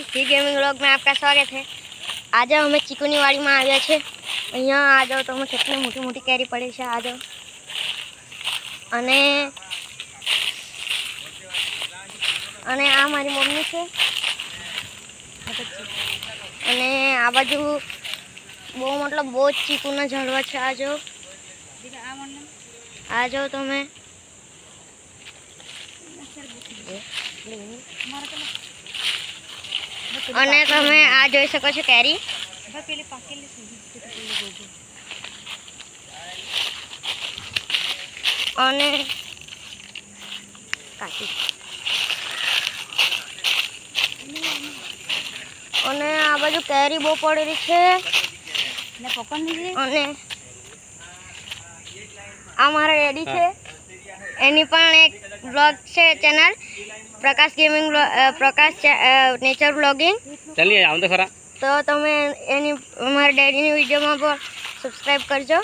जी gaming vlog में आपका स्वागत है આજે અમે ચીકુની વાડીમાં આવ્યા છે અહીંયા આ જાઓ તમે કેટલી મોટી મોટી કેરી પડી છે આ જાઓ અને અને આ મારી મમ્મી છે અને આ બાજુ બહુ મતલબ બહુ જ ચીકુના ઝાડવા છે આ જાઓ આ જાઓ તમે અને તમે આ જોઈ શકો છો કેરી. અને કાચી. અને આ બાજુ કેરી બહુ પડેલી છે. અને આ મારા રેડી છે. એની પણ એક બ્લોગ છે channel Prakash gaming Prakash nature blogging. ચાલીએ આમ તો ખરા. તો તમે એની મારા ડેડીની વિડીયોમાં પણ સબસ્ક્રાઈબ કરજો.